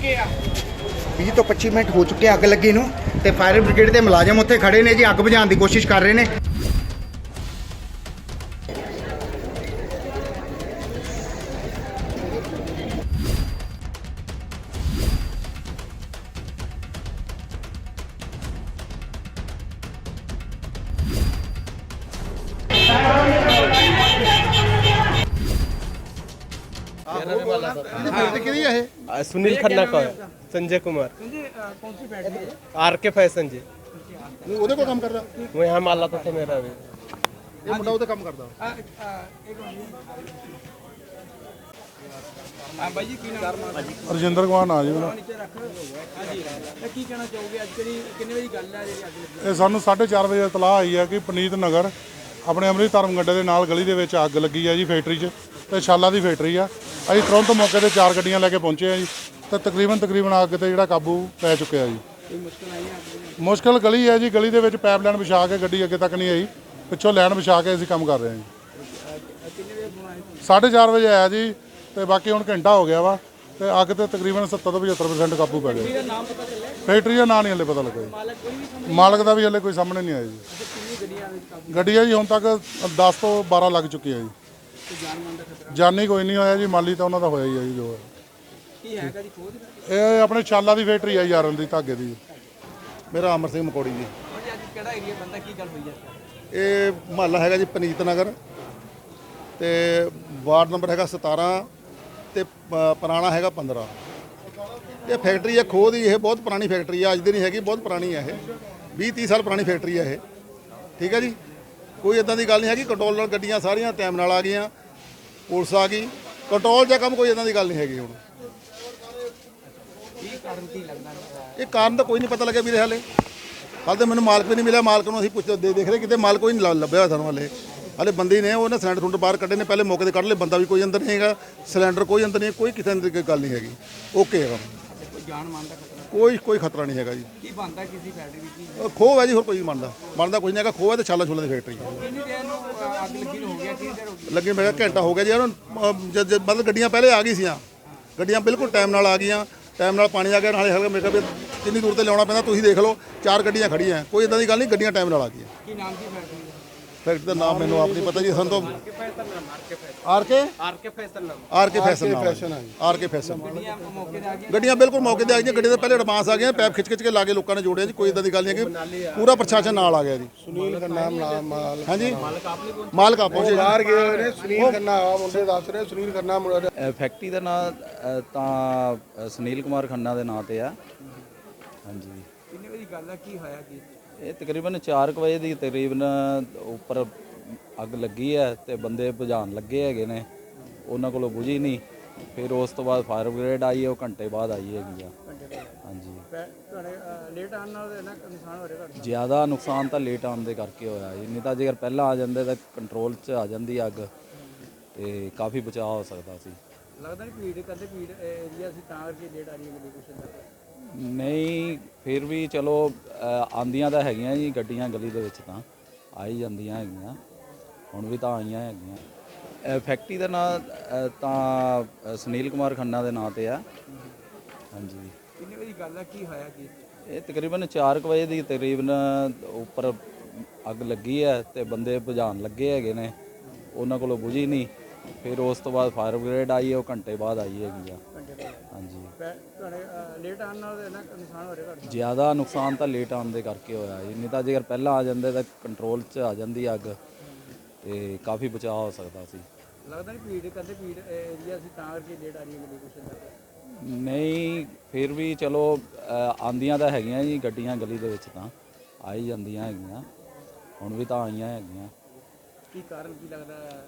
ਚੁੱਕੇ ਆ। 20 ਤੋਂ 25 ਮਿੰਟ ਹੋ ਚੁੱਕੇ ਅੱਗ ਲੱਗੀ ਨੂੰ ਤੇ ਫਾਇਰ ਬ੍ਰਿਗੇਡ ਦੇ ਮੁਲਾਜ਼ਮ ਉੱਥੇ ਖੜੇ ਨੇ ਜੀ, ਅੱਗ ਬੁਝਾਉਣ ਦੀ ਕੋਸ਼ਿਸ਼ ਕਰ ਰਹੇ ਨੇ। आ, सुनील खन्ना का है संजय कुमार ਕੌਣ ਸੀ factory R K Fashion ji ਉਹਦੇ ਕੋਲ ਕੰਮ ਕਰਦਾ वो यहाँ माला तो था मेरा अभी ਇਹ ਮੁੰਡਾ ਉਹਦੇ ਕੰਮ ਕਰਦਾ ਆ ਇੱਕ ਮਿੰਟ ਆ ਬਾਈ ਜੀ ਕੀ ਨਾਮ ਰਜਿੰਦਰ ਕੁਮਾਰ ਨਾਂ ਜੀ ਮੇਰਾ ਨੀਚੇ ਰੱਖ ਹਾਂਜੀ ਤਾਂ ਕੀ ਕਹਿਣਾ ਚਾਹੋਗੇ ਅੱਜ ਕਿਹੜੀ ਕਿੰਨੇ ਵਜੇ ਦੀ ਗੱਲ ਹੈ ਜਿਹੜੀ ਅੱਗ ਲੱਗੀ ਇਹ ਸਾਨੂੰ 4:30 ਵਜੇ ਇਤਲਾਹ ਆਈ ਹੈ ਕਿ ਪਨੀਤ ਨਗਰ ਆਪਣੇ ਅੰਮ੍ਰਿਤ ਧਰਮ ਗੱਡੇ ਦੇ ਨਾਲ ਗਲੀ ਦੇ ਵਿੱਚ ਅੱਗ ਲੱਗੀ ਹੈ ਜੀ ਫੈਕਟਰੀ 'ਚ ਤੇ ਛਾਲਾ ਦੀ ਫੈਕਟਰੀ ਆ ਅਸੀਂ ਤੁਰੰਤ ਮੌਕੇ ਤੇ ਚਾਰ ਗੱਡੀਆਂ ਲੈ ਕੇ ਪਹੁੰਚੇ ਆ ਜੀ ਤੇ ਤਕਰੀਬਨ ਤਕਰੀਬਨ ਅੱਗ ਤੇ ਜਿਹੜਾ ਕਾਬੂ ਪੈ ਚੁੱਕਿਆ ਜੀ। ਕੋਈ ਮੁਸ਼ਕਲ ਗਲੀ ਹੈ ਜੀ, ਗਲੀ ਦੇ ਵਿੱਚ ਪਾਈਪਲਾਈਨ ਵਿਛਾ ਕੇ ਗੱਡੀ ਅੱਗੇ ਤੱਕ ਨਹੀਂ ਆਈ, ਪਿੱਛੋਂ ਲਾਈਨ ਵਿਛਾ ਕੇ ਅਸੀਂ ਕੰਮ ਕਰ ਰਹੇ ਹਾਂ ਜੀ। ਕਿੰਨੇ ਵਜੇ 4:30 ਵਜੇ ਆਇਆ ਜੀ ਤੇ ਬਾਕੀ ਹੁਣ ਘੰਟਾ ਹੋ ਗਿਆ ਵਾ ਤੇ ਅੱਗ ਤੇ ਤਕਰੀਬਨ 70 ਤੋਂ 75% ਕਾਬੂ ਪੈ ਗਿਆ। ਫੈਕਟਰੀ ਦਾ ਨਾਂ ਨਹੀਂ ਹਲੇ ਪਤਾ ਲੱਗਾ ਜੀ। ਮਾਲਕ ਦਾ ਵੀ ਹਲੇ ਕੋਈ ਸਾਹਮਣੇ ਨਹੀਂ ਆਇਆ ਜੀ। ਕਿੰਨੀ ਗੱਡੀਆਂ ਜੀ ਹੁਣ ਤੱਕ 10 ਤੋਂ 12 ਲੱਗ ਚੁੱਕੀਆਂ ਜੀ। ਜਾਨ ਕੋਈ ਨਹੀਂ ਹੋਇਆ ਜੀ ਮਾਲੀ ਤਾਂ ਉਹਨਾਂ ਦਾ ਹੋਇਆ ਹੀ ਹੈ ਜੀ ਜੋ। ਹੈ। ਕੀ ਹੈਗਾ ਜੀ ਖੋਜ? ਇਹ ਆਪਣੇ ਛਾਲਾ ਦੀ ਫੈਕਟਰੀ ਆ ਯਾਰਨ ਦੀ ਧਾਗੇ ਦੀ। ਮੇਰਾ ਅਮਰ ਸਿੰਘ ਮਕੌੜੀ ਜੀ। ਭਾਜੀ ਅੱਜ ਕਿਹੜਾ ਏਰੀਆ ਬੰਦਾ ਕੀ ਗੱਲ ਹੋਈ ਹੈ ਇਹ ਮਹੱਲਾ ਹੈਗਾ ਜੀ ਪਨੀਤ ਨਗਰ ਤੇ ਵਾਰਡ ਨੰਬਰ ਹੈਗਾ 17 ਤੇ ਪ- ਪੁਰਾਣਾ ਹੈਗਾ 15 ਇਹ ਫੈਕਟਰੀ ਹੈ ਖੋਹ ਦੀ ਇਹ ਬਹੁਤ ਪੁਰਾਣੀ ਫੈਕਟਰੀ ਹੈ ਅੱਜ ਦੀ ਨਹੀਂ ਹੈਗੀ ਬਹੁਤ ਪੁਰਾਣੀ ਹੈ ਇਹ। 20 30 ਸਾਲ ਪੁਰਾਣੀ ਫੈਕਟਰੀ ਹੈ ਇਹ। ਠੀਕ ਹੈ ਜੀ? ਕੋਈ ਇਦਾਂ ਦੀ ਗੱਲ ਨਹੀਂ ਹੈਗੀ ਕੰਟਰੋਲ ਨਾਲ ਗੱਡੀਆਂ ਸਾਰੀਆਂ ਟਾਈਮ ਨਾਲ ਆ ਗਈਆਂ। ਪੁਲਿਸ ਆ ਗਈ। ਕੰਟਰੋਲ ਜਾਂ ਕੰਮ ਕੋਈ ਇਦਾਂ ਦੀ ਗੱਲ ਨਹੀਂ ਹੈਗੀ ਹੁਣ। ਇਹ ਕਾਰਨ ਤਾਂ ਕੋਈ ਨਹੀਂ ਪਤਾ ਲੱਗਿਆ ਵੀਰੇ ਹਾਲੇ। ਹਾਲੇ ਤਾਂ ਮੈਨੂੰ ਮਾਲਕ ਵੀ ਨਹੀਂ ਮਿਲਿਆ। ਮਾਲਕ ਨੂੰ ਅਸੀਂ ਪੁੱਛ ਦੇ ਦੇਖ ਰਹੇ ਕਿਤੇ ਮਾਲਕ ਕੋਈ ਨਹੀਂ ਲੱਭ- ਲੱਭਿਆ ਸਾਨੂੰ ਹਾਲੇ। ਹਾਲੇ ਬੰਦੇ ਨੇ ਉਹਨੇ ਸਿਲੰਡਰ ਸੁਲੰਡਰ ਬਾਹਰ ਕੱਢੇ ਨੇ। ਪਹਿਲੇ ਮੌਕੇ ਤੇ ਕੱਢ ਲਏ। ਬੰਦਾ ਵੀ ਕੋਈ ਅੰਦਰ ਨਹੀਂ ਹੈਗਾ। ਸਿਲੰਡਰ ਕੋਈ ਅੰਦਰ ਨਹੀਂ ਕੋਈ ਕਿਸੇ ਅੰਦਰ ਕੋਈ ਗੱਲ ਨਹੀਂ ਹੈਗੀ। ਓਕੇ ਹੈਗਾ ਜਾਨ ਮਾਨ ਦਾ ਖਤਰਾ? ਕੋਈ ਕੋਈ ਖਤਰਾ ਨਹੀਂ ਹੈਗਾ ਜੀ। ਕੀ ਬੰਦਾ ਕਿਸੇ ਫੈਕਟਰੀ ਵਿੱਚ ਕੀ ਖੋਹ ਹੈ ਜੀ ਹੋਰ ਕੋਈ ਨਹੀਂ ਮੰਨਦਾ ਮੰਨਦਾ ਕੁਝ ਨਹੀਂ ਹੈਗਾ ਖੋਹ ਹੈ ਤੇ ਛਾਲਾ ਛੁਲਾ ਦੀ ਫੈਕਟਰੀ। ਹੈ। ਕਿੰਨੀ ਦੇਰ ਨੂੰ ਅ, ਅੱਗ ਲੱਗੀ ਨੂੰ ਹੋ ਗਿਆ ਕਿੰਨੀ ਦੇਰ ਹੋ ਗਈ? ਲੱਗੇ ਮੇਰਾ ਘੰਟਾ ਹੋ ਗਿਆ ਜੀ ਉਹਨੂੰ ਜਦ ਜਦ- ਮਤਲਬ ਗੱਡੀਆਂ ਪਹਿਲੇ ਆ ਗਈ ਸੀਆਂ। ਗੱਡੀਆਂ ਬਿਲਕੁਲ ਟਾਈਮ ਨਾਲ ਆ ਗਈਆਂ ਟਾਈਮ ਨਾਲ ਪਾਣੀ ਆ ਗਿਆ ਨਾਲੇ ਹਲਕਾ ਵੀ ਕਿੰਨੀ ਦੂਰ ਤੇ ਲਿਆਉਣਾ ਪੈਂਦਾ ਤੁਸੀਂ ਦੇਖ ਲਓ ਚਾਰ ਗੱਡੀਆਂ ਖੜੀਆਂ ਕੋਈ ਇਦਾਂ ਦੀ ਗੱਲ ਨਹੀਂ ਗੱਡੀਆਂ ਟਾਈਮ ਨਾਲ ਆ ਗਈਆਂ। ਕੀ ਨਾਮ ਕੀ ਫੈਕਟਰੀ ਦਾ? ਫੈਕਟਰੀ ਦਾ ਨਾਮ ਮੈਨੂੰ ਆਪ ਨਹੀਂ ਪਤਾ ਜੀ ਸਾਨੂੰ ਤਾਂ R K R K fashion ਨਾਮ ਆਰ ਕੇ ਫੈਸ਼ਨ ਨਾਮ ਆਰ ਕੇ ਫੈਸ਼ਨ ਗੱਡੀਆਂ ਆ ਬਿਲਕੁਲ ਮੌਕੇ ਤੇ ਆ ਗਈਆਂ ਗੱਡੀਆਂ ਤਾਂ ਪਹਿਲੇ ਐਡਵਾਂਸ ਆ ਗਈਆਂ ਪੈਪ ਖਿੱਚ ਖਿੱਚ ਕੇ ਲਾ ਕੇ ਲੋਕਾਂ ਨੇ ਜੋੜਿਆ ਜੀ ਕੋਈ ਇਦਾਂ ਦੀ ਗੱਲ ਨਹੀਂ ਹੈ ਕਿ ਪੂਰਾ ਪ੍ਰਸ਼ਾਸਨ ਨਾਲ ਆ ਗਿਆ ਜੀ। ਸੁਨੀਲ ਖੰਨਾ ਨਾਮ ਮਾਲ ਹਾਂਜੀ। ਮਾਲਕ ਆਪ ਪਹੁੰਚੇ। ਜੀ। ਬਾਹਰ ਗਏ ਹੋਏ ਨੇ ਸੁਨੀਲ ਖੰਨਾ ਆ ਮੁੰਡੇ ਦੱਸ ਰਹੇ ਸੁਨੀਲ ਖੰਨਾ ਮੁੰਡਾ ਅ, ਫੈਕਟਰੀ ਦਾ ਨਾਂ ਅ, ਤਾਂ ਸੁਨੀਲ ਕੁਮਾਰ ਖੰਨਾ ਦੇ ਨਾਂ ਤੇ ਆ। ਹਾਂਜੀ। ਕਿੰਨੇ ਵਜੇ ਗੱਲ ਹੈ ਕੀ ਹੋਇਆ ਕੀ? ਇਹ ਤਕਰੀਬਨ 4 ਵਜੇ ਦੀ ਤਕਰੀਬਨ ਉੱਪਰ ਅੱਗ ਲੱਗੀ ਹੈ ਤੇ ਬੰਦੇ ਬੁਝਾਉਣ ਲੱਗੇ ਹੈਗੇ ਨੇ। ਉਹਨਾਂ ਕੋਲੋਂ ਬੁਝੀ ਨਹੀਂ। ਫਿਰ ਉਸ ਤੋਂ ਬਾਅਦ ਫਾਇਰ ਬ੍ਰਿਗੇਡ ਆਈ ਹੈ ਉਹ ਘੰਟੇ ਬਾਅਦ ਆਈ ਹੈਗੀ ਆ। ਹਾਂਜੀ। ਤੁਹਾਡੇ ਲੇਟ ਆਉਣ ਨਾਲ ਇਹਨਾਂ ਨੁਕਸਾਨ ਹੋ ਰਿਹਾ ਜ਼ਿਆਦਾ ਨੁਕਸਾਨ ਤਾਂ ਲੇਟ ਆਉਣ ਦੇ ਕਰਕੇ ਹੋਇਆ ਜੀ। ਨਹੀਂ ਤਾਂ ਜੇਕਰ ਪਹਿਲਾਂ ਆ ਜਾਂਦੇ ਤਾਂ ਕੰਟਰੋਲ 'ਚ ਆ ਜਾਂਦੀ ਅੱਗ ਤੇ ਕਾਫੀ ਬਚਾਅ ਹੋ ਸਕਦਾ ਸੀ। ਲੱਗਦਾ ਨਹੀਂ ਭੀੜ ਕਰਦੇ ਭੀੜ ਏਰੀਆ ਸੀ ਤਾਂ ਕਰਕੇ ਲੇਟ ਆ ਰਹੀ ਹੈ ਦਾ। ਨਹੀਂ ਫਿਰ ਵੀ ਚਲੋ ਆਂਦੀਆਂ ਤਾਂ ਹੈਗੀਆਂ ਜੀ ਗੱਡੀਆਂ ਗਲੀ ਦੇ ਵਿੱਚ ਤਾਂ। ਆ ਹੀ ਜਾਂਦੀਆਂ ਹੈਗੀਆਂ ਹੁਣ ਵੀ ਤਾਂ ਆਈਆਂ ਹੈਗੀਆਂ। ਫੈਕਟਰੀ ਦਾ ਨਾਂ ਅ, ਤਾਂ ਸੁਨੀਲ ਕੁਮਾਰ ਖੰਨਾ ਦੇ ਨਾਂ ਤੇ ਆ। ਹਾਂਜੀ। ਕਿੰਨੇ ਵਜੇ ਗੱਲ ਹੈ ਕੀ ਹੋਇਆ ਕੀ? ਇਹ ਤਕਰੀਬਨ 4 ਵਜੇ ਦੀ ਤਕਰੀਬਨ ਉੱਪਰ ਅੱਗ ਲੱਗੀ ਹੈ ਤੇ ਬੰਦੇ ਬੁਝਾਉਣ ਲੱਗੇ ਹੈਗੇ ਨੇ। ਉਹਨਾਂ ਕੋਲੋਂ ਬੁਝੀ ਨਹੀਂ। ਫਿਰ ਉਸ ਤੋਂ ਬਾਅਦ ਫਾਇਰ ਬ੍ਰਿਗੇਡ ਆਈ ਹੈ ਉਹ ਘੰਟੇ ਬਾਅਦ ਆਈ ਹੈਗੀ ਆ। ਹਾਂਜੀ। ਤੁਹਾਡੇ ਲੇਟ ਆਉਣ ਨਾਲ ਇਹਨਾਂ ਨੁਕਸਾਨ ਹੋ ਰਿਹਾ ਜ਼ਿਆਦਾ ਨੁਕਸਾਨ ਤਾਂ ਲੇਟ ਆਉਣ ਦੇ ਕਰਕੇ ਹੋਇਆ ਜੀ। ਨਹੀਂ ਤਾਂ ਜੇਕਰ ਪਹਿਲਾਂ ਆ ਜਾਂਦੇ ਤਾਂ ਕੰਟਰੋਲ 'ਚ ਆ ਜਾਂਦੀ ਅੱਗ ਤੇ ਕਾਫੀ ਬਚਾਅ ਹੋ ਸਕਦਾ ਸੀ। ਲੱਗਦਾ ਨਹੀਂ ਭੀੜ ਕਰਦੇ ਭੀੜ ਏਰੀਆ ਸੀ ਤਾਂ ਕਰਕੇ ਲੇਟ ਆ ਰਹੀ ਹੈ ਕੁਛ ਨਹੀਂ ਫਿਰ ਵੀ ਚਲੋ ਆਂਦੀਆਂ ਤਾਂ ਹੈਗੀਆਂ ਜੀ ਗੱਡੀਆਂ ਗਲੀ ਦੇ ਵਿੱਚ ਤਾਂ। ਆ ਹੀ ਜਾਂਦੀਆਂ ਹੈਗੀਆਂ। ਹੁਣ ਵੀ ਤਾਂ ਆਈਆਂ ਹੈਗੀਆਂ। ਕੀ ਕਾਰਨ ਕੀ ਲੱਗਦਾ?